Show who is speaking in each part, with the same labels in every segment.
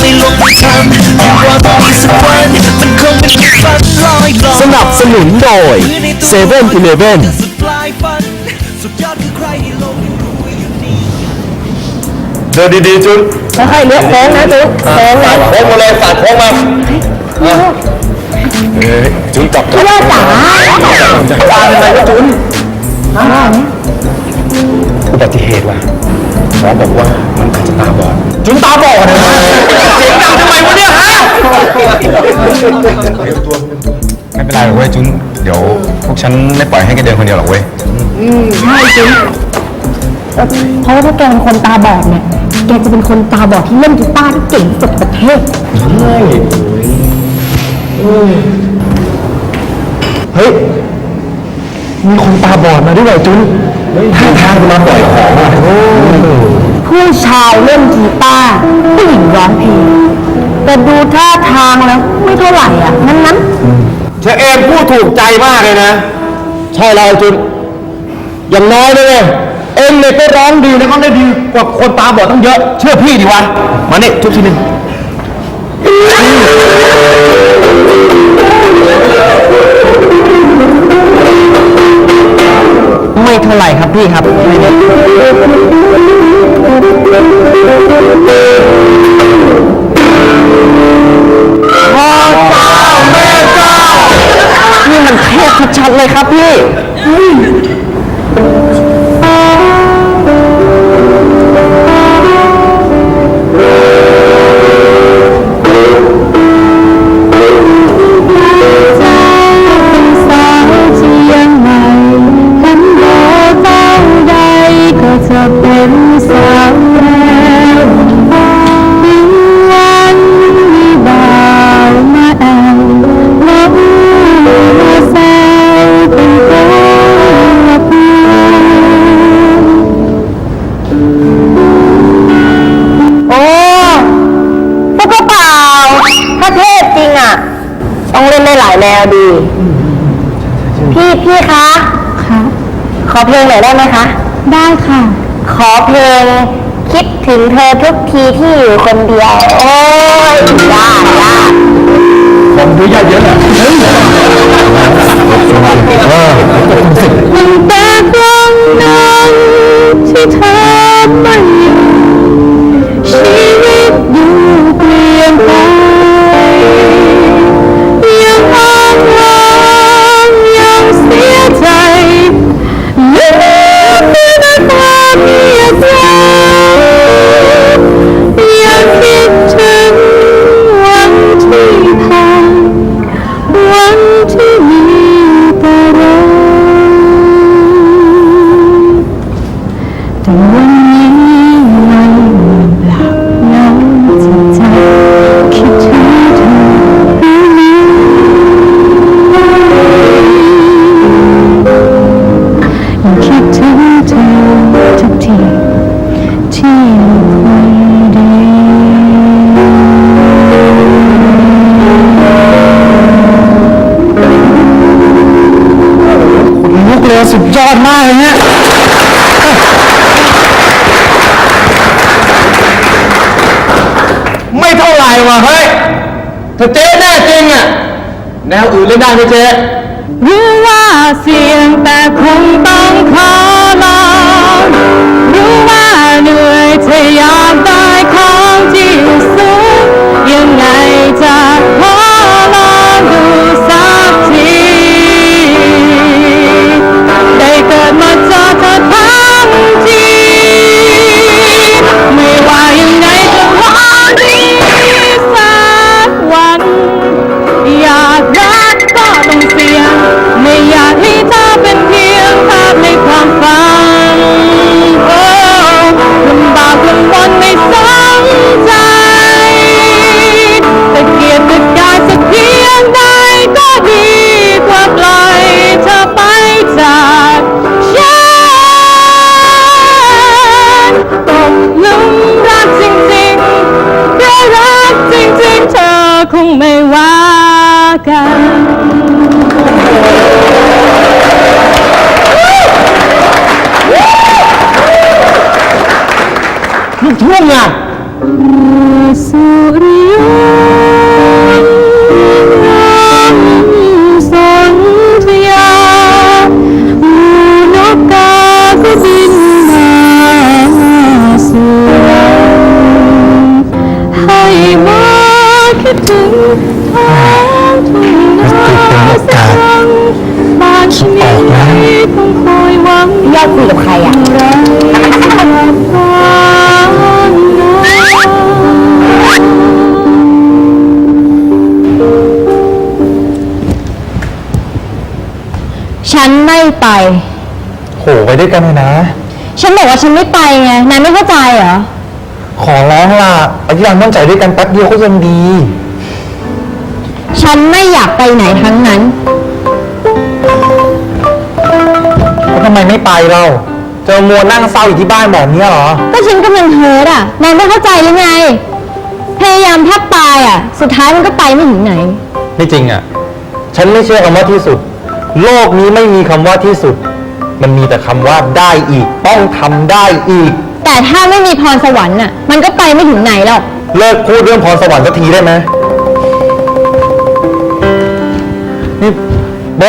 Speaker 1: ไม่ลงมือทำคิดว่าต้องมีสักวันมันคงเป็นแค่ฝันลอยลอย
Speaker 2: สนับสนุนโดย7 e เ e ่ e อ
Speaker 1: สุดปลายฝันสุดยอดคือใครที่โลกไม่รู้ว่าอยู่นี่
Speaker 3: เดินดีๆจุน
Speaker 4: ค่อยๆเลือกโค้งนะจุ๊บโค้งนะ
Speaker 3: โค้งมาเลยฝาดโค้งมาเฮ้ยจุนจับ
Speaker 4: พี่โลจ๋า
Speaker 3: ตาเป็นไรจุนอุบัติเหตุว่ะห มอบอกว่ามันอาจจะตาบอดจุนตาบอดนะเสียงดังทำไมวะเนี่ยฮะไม่เป็นไรหรอกเว้ยจุนเดี๋ยวพวกฉันไม่ปล่อยให้แกเดินคนเดียวหรอกเว้ย
Speaker 4: ใช่จุ๊บเพราะว่าถ้าแกเป็นคนตาบอดเนี่ยแกจะเป็นคนตาบอดที่เล่นกีตาร์ที่เก่งที่สุดในประเทศ
Speaker 3: เมีคนตาบอดมาด้วยจุนท่าทางจะมาปล่อยของอะ
Speaker 4: ผู้ชายเล่นกีตาร์ผู้หญิงร้องเพลงแต่ดูท่าทางแล้วไม่เท่าไหร่อะงั้นนั้น
Speaker 3: เชอเอมพูดถูกใจมากเลยนะ ใช่แล้วจุนอย่างน้อยเลยเว้ยเอ็งเนี่ยก็ร้องดีนะเขาได้ดีกว่าคนตาบอดตั้งเยอะ เชื่อพี่ดิวะ มาเนี่ยทุกทีหนึ่ง
Speaker 2: ไม่เท่าไหร่ครับพี่ครับไม่เจ้า
Speaker 4: นี่มันเทพชัดๆเลยครับพี่ ได้ค่ะ ขอเพลงคิดถึงเธอทุกทีที่อยู่คนเดียว โอ้ยยากยาก
Speaker 3: ผมดูยากเยอะแหละ
Speaker 4: มันแต่ครั้งนั้นที่เธอไม่ สุดยอด
Speaker 3: มากเลยเนี่ยไม่เท่าไหร่ว่ะเฮ้ยถ้าเจ๊แน่จริงอะ แนวอื่นเล่นได้ไหมเจ๊
Speaker 4: รู้ว่าเสี่ยงแต่คงต้องขอลอง รู้ว่าเหนื่อยจะอยากไลูกทุ่งอะสุริยนต์สนธยาหมูน ด้ว
Speaker 2: ยกั
Speaker 4: น
Speaker 3: เลยนะ
Speaker 4: ฉันบอกว่าฉันไม่ไปไง นายไม่เข้าใจเหรอ
Speaker 3: ขอร้องล่ะเอาที่ยังมั่นใจด้วยกันแป๊บเดียวก็ยังดี
Speaker 4: ฉันไม่อยากไปไหนทั้งนั้น
Speaker 3: แล้วทำไมไม่ไปเรา เจอมัวนั่งเศร้าอยู่ที่บ้านแบบนี้เหรอ
Speaker 4: ก็ฉันกำลังเฮิร์ตอะ นายไม่เข้าใจหรือไง พยายามแทบตายอะ สุดท้ายมันก็ไปไม่ถึงไหน
Speaker 3: ไม่จริงอะ ฉันไม่เชื่อคำว่าที่สุด โลกนี้ไม่มีคำว่าที่สุด มันมีแต่คำว่าได้อีก ต้องทำได้อีก
Speaker 4: แต่ถ้าไม่มีพรสวรรค์อะ มันก็ไปไม่ถึงไหนหรอก
Speaker 3: เลิกพูดเรื่องพรสวรรค์สักทีได้ไหมนี่โบ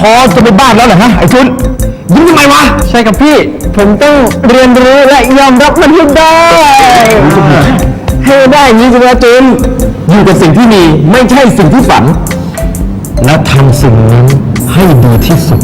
Speaker 4: ท้อจะไป
Speaker 2: บ้า
Speaker 4: น
Speaker 3: แล้ว
Speaker 2: เห
Speaker 3: รอฮะไอ้ชุนยิ้มทำไมวะ
Speaker 2: ใช่กับพี่ ผมต้องเรียนรู้และยอมรับมันให้ได้ให้ได้อย่างนี้สิวะจุน
Speaker 3: อยู่กับสิ่งที่มีไม่ใช่สิ่งที่ฝัน และทำสิ่งนั้นให้ดีที่สุด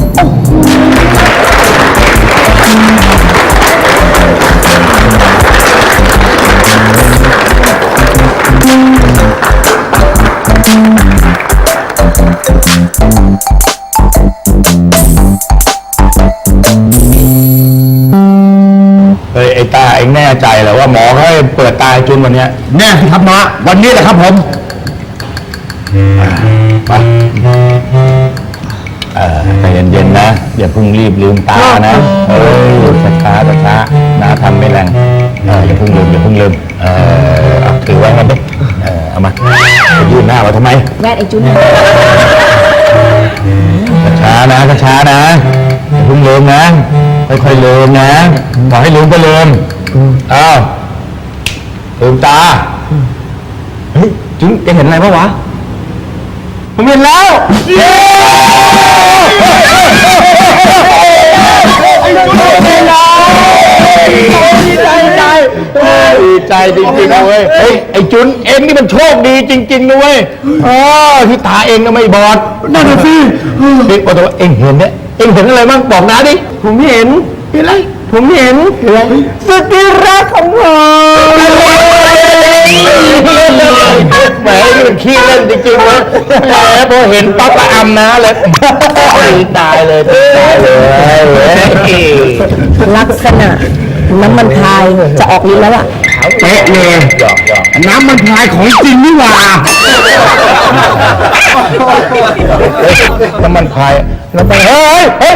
Speaker 3: ตาไอ้จุนวันเนี้ยแน่สิครับนะ วันนี้แหละครับผมไปเออใจเย็นๆนะอย่าเพิ่งรีบลืมตานะ เออช้าๆช้าๆนะทำไม่แรงเอออย่าเพิ่งลืมอย่าเพิ่งลืมเออเอาถือไว้มันดิเออเอามาไปยื่นหน้ามาทำไม
Speaker 2: แวดไอ้จุน
Speaker 3: ช้าๆนะช้าๆนะอย่าเพิ่งลืมนะค่อยๆลืมนะบอกให้ลืมก็ลืมอ้าว ลืมตา เฮ้ย จุ๊งแกเห็นอะไรปะวะ ผมเห็นแล้ว เย้ดีใจใจดีใจจริงๆนะเว้ยเฮ้ย ไอ้จุนเอ็งนี่มันโชคดีจริงๆนะเว้ยเออที่ตาเองก็ไม่บอด นั่นน่ะสิเอ็งบอกว่าเอ็งเห็นเนี่ย เอ็งเห็นอะไรบ้างบอกน้าดิ ผมเห็นเห็นอะไร ผมเห็นเห็นอะไรสุดที่รักของผมแหมนี่มันขี้เล่นจริงๆเว้ยแหมพอเห็นปั๊บละอำนะเลยตายเลยตายเลยเว้ย
Speaker 2: ลักษณะน้ำมันพายจะออกลิ้นแล้วอะ
Speaker 3: เป๊ะเลยหยอกหยอก น้ำมันพายของจริงนี่หว่าน้ำมันพายน้ำมันเฮ้ยเฮ้ย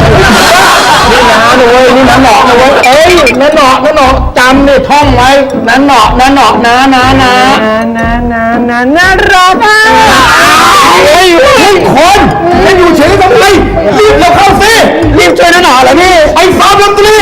Speaker 3: นี่น้าเลยนี่น้าหนอกนะเว้ยเอ้ยน้าหนอกน้าหนอกจำเนี่ยท่องไว้น้าหนอกน้าหนอกนะนะนะ
Speaker 2: นานานานารองไห้
Speaker 3: เฮ้ยเฮ้ยคนจะอยู่เฉยทำไมรีบเราเข้าสิรีบช่วยน้าหนอกเหรอพี่ไอ้ซ้อมดนตรี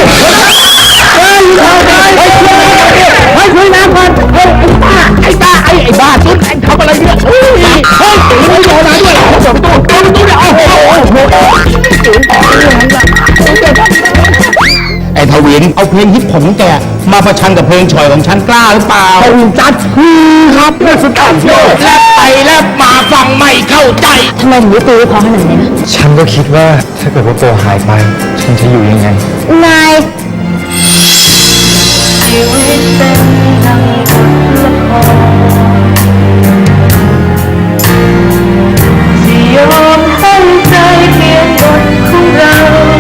Speaker 3: เพลงฮิปของแกมาประชันกับเพลงฉ่อยของฉันกล้าหรือเปล่าผมจัดคือครับเพื่อสตาร์โยแลบไปแลบมาฟังไม่เข้าใจ
Speaker 4: ทำไมถึงตื้อพอขนาดนี้
Speaker 5: ฉันก็คิดว่าถ้าเกิดว่าโปหายไป ฉันจะอยู่ยังไง
Speaker 4: นาย
Speaker 1: ยอมให้ใจเพียงคนของเรา